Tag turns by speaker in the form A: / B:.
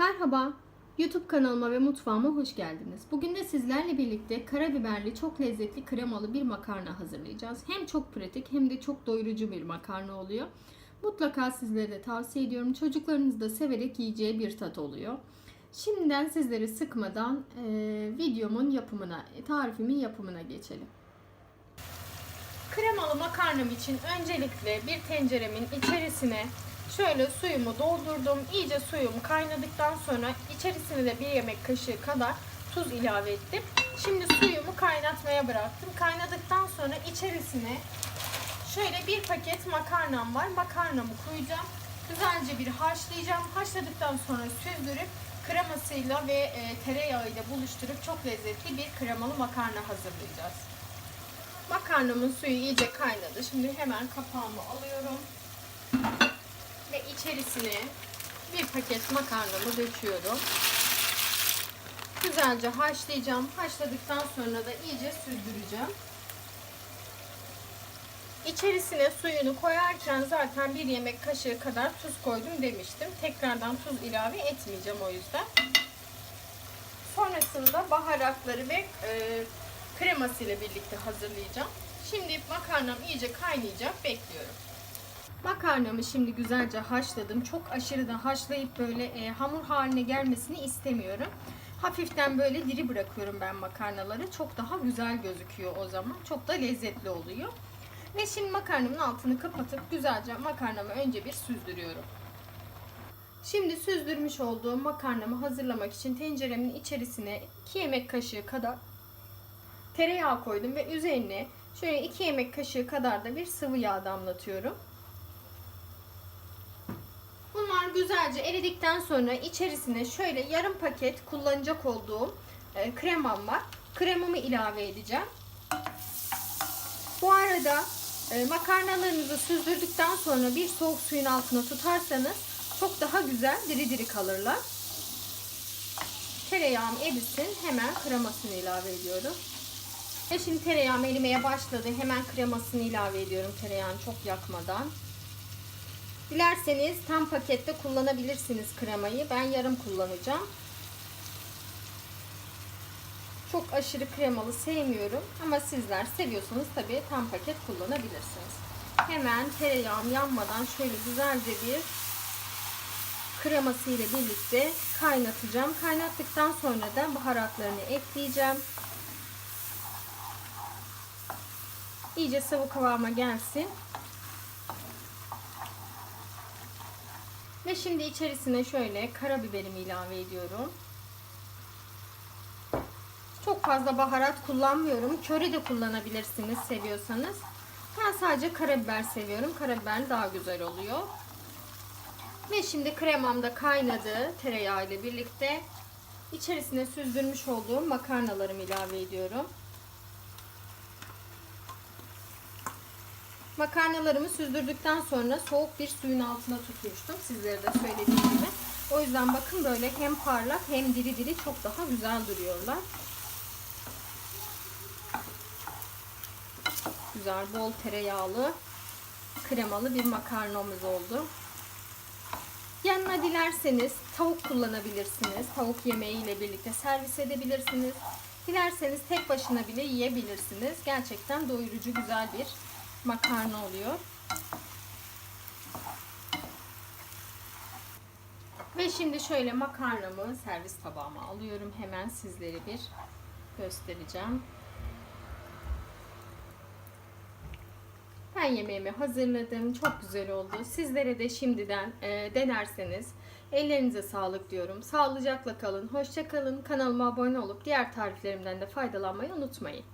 A: Merhaba, YouTube kanalıma ve mutfağıma hoş geldiniz. Bugün de sizlerle birlikte karabiberli çok lezzetli kremalı bir makarna hazırlayacağız. Hem çok pratik hem de çok doyurucu bir makarna oluyor. Mutlaka sizlere de tavsiye ediyorum. Çocuklarınız da severek yiyeceği bir tat oluyor. Şimdiden sizleri sıkmadan e, videomun yapımına, tarifimin yapımına geçelim. Kremalı makarnam için öncelikle bir tenceremin içerisine şöyle suyumu doldurdum. İyice suyum kaynadıktan sonra içerisine de bir yemek kaşığı kadar tuz ilave ettim. Şimdi suyumu kaynatmaya bıraktım. Kaynadıktan sonra içerisine şöyle bir paket makarnam var. Makarnamı koyacağım. Güzelce bir haşlayacağım. Haşladıktan sonra süzdürüp kremasıyla ve e, tereyağıyla buluşturup çok lezzetli bir kremalı makarna hazırlayacağız. Makarnamın suyu iyice kaynadı. Şimdi hemen kapağımı alıyorum. Ve içerisine bir paket makarnamı döküyorum. Güzelce haşlayacağım. Haşladıktan sonra da iyice süzdüreceğim. İçerisine suyunu koyarken zaten bir yemek kaşığı kadar tuz koydum demiştim. Tekrardan tuz ilave etmeyeceğim o yüzden. Sonrasında baharatları ve e, kreması ile birlikte hazırlayacağım. Şimdi makarnam iyice kaynayacak. Bekliyorum. Makarnamı şimdi güzelce haşladım. Çok aşırı da haşlayıp böyle e, hamur haline gelmesini istemiyorum. Hafiften böyle diri bırakıyorum ben makarnaları. Çok daha güzel gözüküyor o zaman. Çok da lezzetli oluyor. Ve şimdi makarnamın altını kapatıp güzelce makarnamı önce bir süzdürüyorum. Şimdi süzdürmüş olduğum makarnamı hazırlamak için tenceremin içerisine 2 yemek kaşığı kadar tereyağı koydum ve üzerine şöyle 2 yemek kaşığı kadar da bir sıvı yağ damlatıyorum. Güzelce eridikten sonra içerisine şöyle yarım paket kullanacak olduğum e, kremam var. Kremamı ilave edeceğim. Bu arada e, makarnalarınızı süzdürdükten sonra bir soğuk suyun altına tutarsanız çok daha güzel diri diri kalırlar. Tereyağım erisin. Hemen kremasını ilave ediyorum. Ve şimdi tereyağım erimeye başladı. Hemen kremasını ilave ediyorum tereyağını çok yakmadan. Dilerseniz tam pakette kullanabilirsiniz kremayı. Ben yarım kullanacağım. Çok aşırı kremalı sevmiyorum. Ama sizler seviyorsanız tabii tam paket kullanabilirsiniz. Hemen tereyağım yanmadan şöyle güzelce bir kreması ile birlikte kaynatacağım. Kaynattıktan sonra da baharatlarını ekleyeceğim. İyice sıvı kıvama gelsin. Ve şimdi içerisine şöyle karabiberimi ilave ediyorum. Çok fazla baharat kullanmıyorum. Köri de kullanabilirsiniz seviyorsanız. Ben sadece karabiber seviyorum. Karabiber daha güzel oluyor. Ve şimdi kremam da kaynadı tereyağı ile birlikte. İçerisine süzdürmüş olduğum makarnalarımı ilave ediyorum. Makarnalarımı süzdürdükten sonra soğuk bir suyun altına tutmuştum. Sizlere de söylediğim gibi. O yüzden bakın böyle hem parlak hem diri diri çok daha güzel duruyorlar. Güzel bol tereyağlı kremalı bir makarnamız oldu. Yanına dilerseniz tavuk kullanabilirsiniz. Tavuk yemeğiyle birlikte servis edebilirsiniz. Dilerseniz tek başına bile yiyebilirsiniz. Gerçekten doyurucu güzel bir makarna oluyor. Ve şimdi şöyle makarnamı servis tabağıma alıyorum. Hemen sizlere bir göstereceğim. Ben yemeğimi hazırladım. Çok güzel oldu. Sizlere de şimdiden e, denerseniz ellerinize sağlık diyorum. Sağlıcakla kalın. Hoşça kalın. Kanalıma abone olup diğer tariflerimden de faydalanmayı unutmayın.